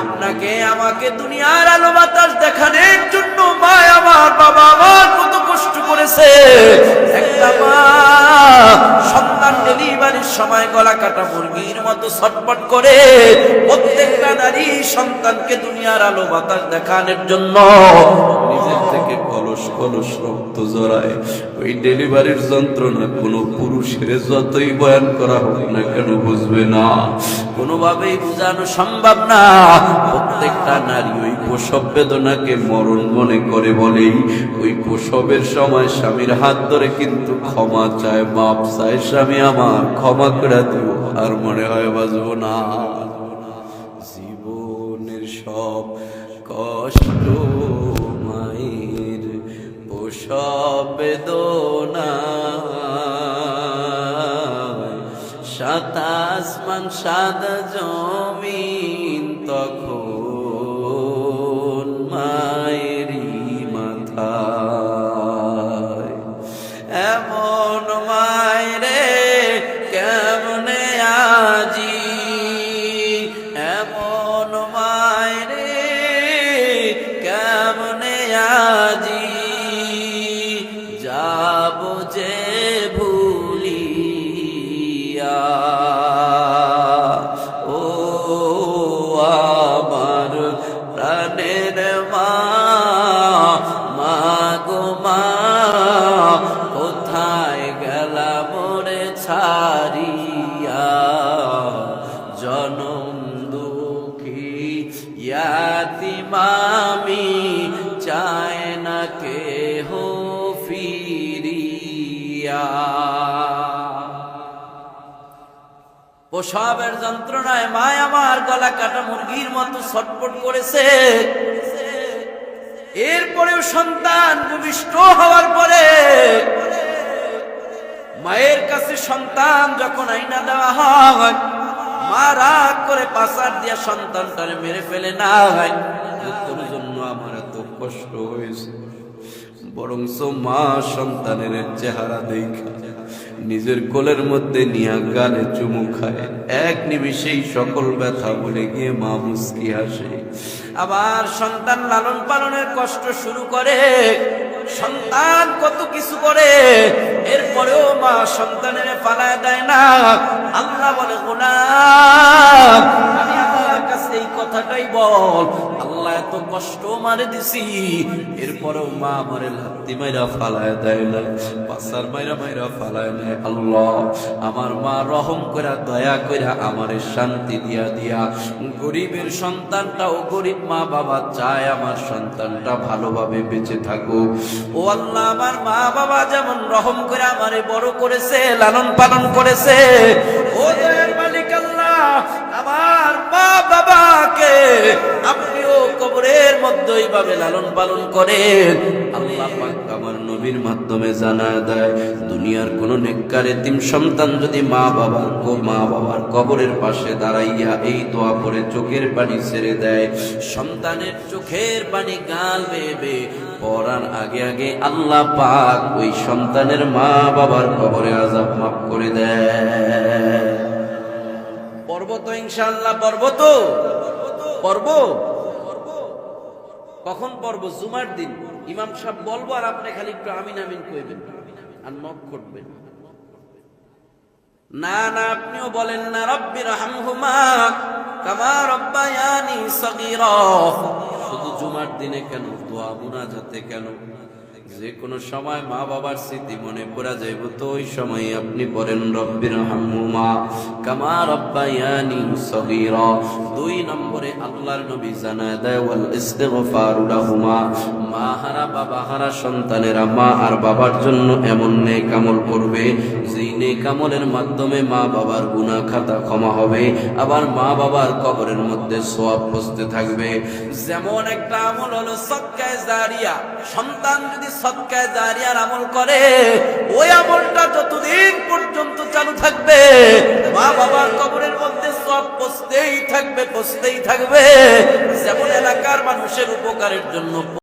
আপনাকে আমাকে দুনিয়ার আলো বাতাস দেখানোর জন্য মা আমার বাবা আমার কত কষ্ট করেছে। একটা মা সন্তান ডেলিভারির সময় গলা কাটা মুরগির মতো ছটপট করে প্রত্যেকটা নারী সন্তানকে দুনিয়ার আলো বাতাস দেখানোর জন্য থেকে কলস কলস রক্ত জড়ায়। ওই ডেলিভারির যন্ত্রণা কোনো পুরুষের যতই বয়ান করা হোক না কেন বুঝবে না। কোনোভাবেই বোঝানো সম্ভব না। প্রত্যেকটা নারী ওই প্রসব বেদনাকে মরণ মনে করে বলেই, ওই প্রসবের সময় স্বামীর হাত ধরে কিন্তু ক্ষমা চায়, মাপ চায়, স্বামী আমার, ক্ষমা করে দিও। আর মনে হয় বাজবো না। জীবনের সব কষ্ট বেদনা। সাত আসমান সাদা জমিন তখন যাব যে ভুলিয়া। ও আমার প্রাণের মা মা গো মা কোথায় ছাড়িয়া ফিরিয়া প্রসবের যন্ত্রণায় মায় আমার গলা কাটা মুরগির মতো ছটপট করেছে। এরপরেও সন্তান ভূমিষ্ঠ হওয়ার পরে মায়ের কাছে সন্তান যখন আইনা দেওয়া হয়, মা রাগ করে পাচার দিয়া সন্তানটারে মেরে ফেলে না হয়। তোর জন্য আমার এত কষ্ট হয়েছে। বরং মা সন্তানের চেহারা দেখা। নিজের কোলের মধ্যে নিয়া গালে চুমু খায়। এক নিমিষেই সকল ব্যথা বলে গিয়ে মা মুস্কি হাসে। আবার সন্তান লালন পালনের কষ্ট শুরু করে। সন্তান কত কিছু করে। এরপরেও মা সন্তানের পালায় দেয় না। আল্লাহ বলে, গোলাম, আমি আল্লাহর কাছে এই কথাটাই বল। আল্লাহ এত কষ্ট মারে দিছি। এরপরেও মা আমারে লাত্তি মাইরা ফালায় দেয় না পাসার মাইরা মাইরা ফালায় নেয় আল্লাহ। আমার মা রহম কইরা, দয়া কইরা আমারে শান্তি দিয়া দিয়া। গরিবের সন্তানটাও গরিব মা বাবা চায় আমার সন্তানটা ভালোভাবে বেঁচে থাকুক। ও আল্লাহ, আমার মা বাবা যেমন রহম করে আমারে বড় করেছে, লালন পালন করেছে, ও মালিক আল্লাহ, আমার মা বাবাকে কবরের মধ্যে এইভাবে লালন পালন করেন আল্লাহ পাক আমার নবীর মাধ্যমে জানা দেয়, দুনিয়ার কোন নেককার এতিম সন্তান যদি মা বাবার কো, মা বাবার কবরের পাশে দাঁড়াইয়া এই দোয়া পরে চোখের পানি ছেড়ে দেয়, সন্তানের চোখের পানি গাল বেবে পড়ার আগে আগে আল্লাহ পাক ওই সন্তানের মা বাবার কবরে আজাব মাফ করে দেয়। পর্বত ইনশাআল্লাহ পর্বত পর্ব? কখন পর্ব? জুমার দিন। ইমাম সাহেব বলব আর আপনি খালি একটু আমিন আমিন কইবেন আর নক করবেন। না না, আপনিও বলেন না, রব্বি রহমহুমা কামা রব্বায়ানি সগীরা। শুধু জুমার দিনে কেন? দোয়া মুনাজাতে কেন? যে কোনো সময় মা বাবার স্মৃতি মনে পড়া যাইব, তো ওই সময় আপনি পড়েন রব্বির হাম্মুমা কামা রব্বায়ানি দুই নম্বরে আল্লাহর নবী জানায় দেয়, ওয়াল ইস্তিগফারু মা হারা বাবা হারা সন্তানেরা মা আর বাবার জন্য এমন নেক আমল করবে, যেই নেক আমলের মাধ্যমে মা বাবার গুনাহ খাতা ক্ষমা হবে। আবার মা বাবার কবরের মধ্যে সোয়াব বসতে থাকবে। যেমন একটা আমল হলো সন্তান যদি সৎকায় দাঁড়িয়ার আমল করে, ওই আমলটা যতদিন পর্যন্ত চালু থাকবে, মা বাবার কবরের মধ্যে সব পচতেই থাকবে পচতেই থাকবে। যেমন এলাকার মানুষের উপকারের জন্য